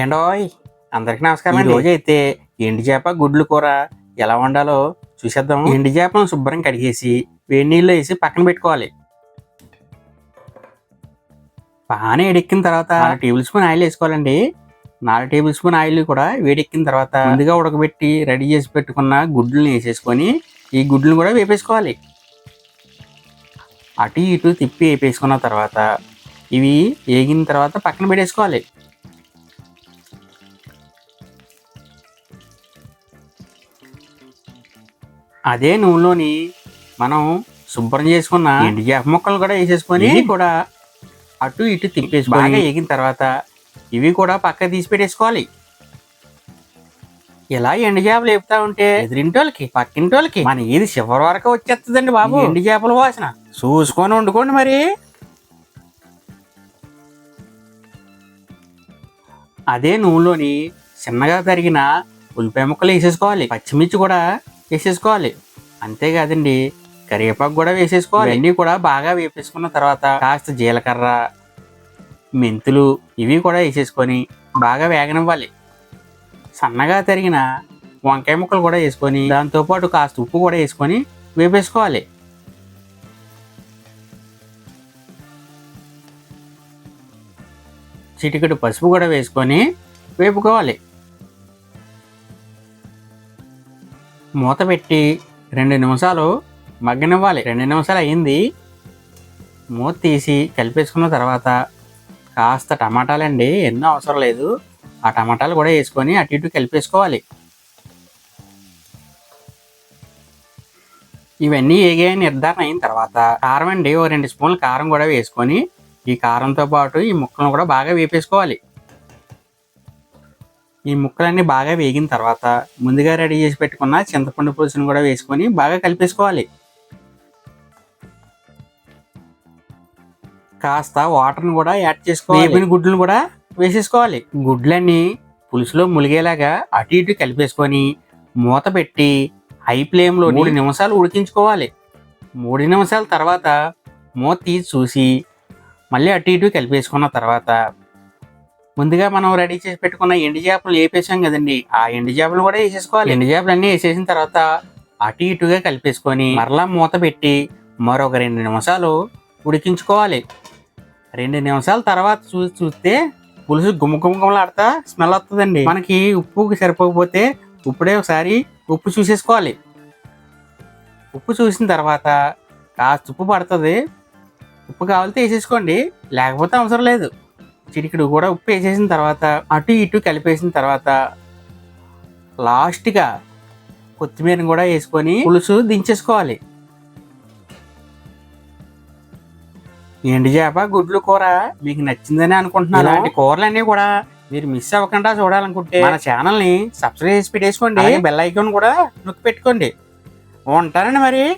ఏండోయ్ అందరికి నమస్కారం ఈ రోజు అయితే ఎండు చేప గుడ్లు కూర ఎలా వండాలో చూసేద్దాం ఎండు చేపను శుభ్రం కడిగేసి వేడి నీళ్ళు వేసి పక్కన పెట్టుకోవాలి. బాగానే ఎడెక్కిన తర్వాత టేబుల్ స్పూన్ ఆయిల్ వేసుకోవాలండి. నాలుగు టేబుల్ స్పూన్ ఆయిల్ కూడా వేడెక్కిన తర్వాత ముందుగా ఉడకబెట్టి రెడీ చేసి పెట్టుకున్న గుడ్లను వేసేసుకొని ఈ గుడ్లను కూడా వేపేసుకోవాలి. అటు ఇటు తిప్పి వేపేసుకున్న తర్వాత ఇవి వేగిన తర్వాత పక్కన పెట్టేసుకోవాలి. అదే నూనెలోని మనం శుభ్రం చేసుకున్న ఎండు చేప ముక్కలు కూడా వేసేసుకొని కూడా అటు ఇటు తిప్పేసి బాగా వేగిన తర్వాత ఇవి కూడా పక్క తీసి పెట్టేసుకోవాలి. ఇలా ఎండు చేపలు వేపుతా ఉంటే ఎదురింటోళ్ళకి పక్కింటోళ్ళకి మన ఏది చివరి వరకు వచ్చేస్తుందండి బాబు. ఎండు చేపల వాసన. చూసుకొని వండుకోండి మరి. అదే నూనెలోని చిన్నగా తరిగిన ఉల్లిపాయ ముక్కలు వేసేసుకోవాలి. పచ్చిమిర్చి కూడా వేసేసుకోవాలి. అంతేకాదండి కరివేపాకు కూడా వేసేసుకోవాలి. ఇవన్నీ కూడా బాగా వేపేసుకున్న తర్వాత కాస్త జీలకర్ర మెంతులు ఇవి కూడా వేసేసుకొని బాగా వేగనివ్వాలి. సన్నగా తరిగిన వంకాయ ముక్కలు కూడా వేసుకొని దాంతోపాటు కాస్త ఉప్పు కూడా వేసుకొని వేపేసుకోవాలి. చిటికెడు పసుపు కూడా వేసుకొని వేపుకోవాలి. మూత పెట్టి రెండు నిమిషాలు మగ్గనివ్వాలి. రెండు నిమిషాలు అయ్యింది. మూత తీసి కలిపేసుకున్న తర్వాత కాస్త టమాటాలండి ఎన్నో అవసరం లేదు. ఆ టమాటాలు కూడా వేసుకొని అటు ఇటు కలిపేసుకోవాలి. ఇవన్నీ ఏగే నిర్ధారణ అయిన తర్వాత కారం అండి ఓ రెండు స్పూన్లు కారం కూడా వేసుకొని ఈ కారంతో పాటు ఈ ముక్కలను కూడా బాగా వేపేసుకోవాలి. ఈ ముక్కలన్నీ బాగా వేగిన తర్వాత ముందుగా రెడీ చేసి పెట్టుకున్న చింతపండు పులుసును కూడా వేసుకొని బాగా కలిపేసుకోవాలి. కాస్త వాటర్ని కూడా యాడ్ చేసుకోవాలి. వేపిన గుడ్లను కూడా వేసేసుకోవాలి. గుడ్లన్నీ పులుసులో ములిగేలాగా అటు ఇటు కలిపేసుకొని మూత పెట్టి హై ఫ్లేమ్లో మూడు నిమిషాలు ఉడికించుకోవాలి. మూడు నిమిషాల తర్వాత మూత తీసి చూసి మళ్ళీ అటు ఇటు కలిపేసుకున్న తర్వాత ముందుగా మనం రెడీ చేసి పెట్టుకున్న ఎండు చేపలు వేపేసాం కదండి. ఆ ఎండు చేపలు కూడా వేసేసుకోవాలి. ఎండి చేపలు అన్నీ వేసేసిన తర్వాత అటు ఇటుగా కలిపేసుకొని మరలా మూత పెట్టి మరొక రెండు నిమిషాలు ఉడికించుకోవాలి. రెండు నిమిషాల తర్వాత చూసి చూస్తే పులుసు గుమ్మ స్మెల్ వస్తుందండి మనకి ఉప్పు సరిపోకపోతే ఇప్పుడే ఒకసారి ఉప్పు చూసేసుకోవాలి. ఉప్పు చూసిన తర్వాత కాస్త ఉప్పు పడుతుంది. ఉప్పు కావాలితే వేసేసుకోండి. లేకపోతే అవసరం లేదు. చిటికెడు కూడా ఉప్పు వేసేసిన తర్వాత అటు ఇటు కలిపేసిన తర్వాత లాస్ట్గా కొత్తిమీర కూడా వేసుకొని పులుసు దించేసుకోవాలి. ఎండు చేప గుడ్లు కూర మీకు నచ్చిందని అనుకుంటున్నాను. ఇలాంటి కూరలన్నీ కూడా మీరు మిస్ అవ్వకుండా చూడాలనుకుంటే మన ఛానల్ని సబ్స్క్రైబ్ చేసి పెట్టేసుకోండి. బెల్ ఐకాన్ కూడా నొక్కి పెట్టుకోండి. ఉంటానండి మరి.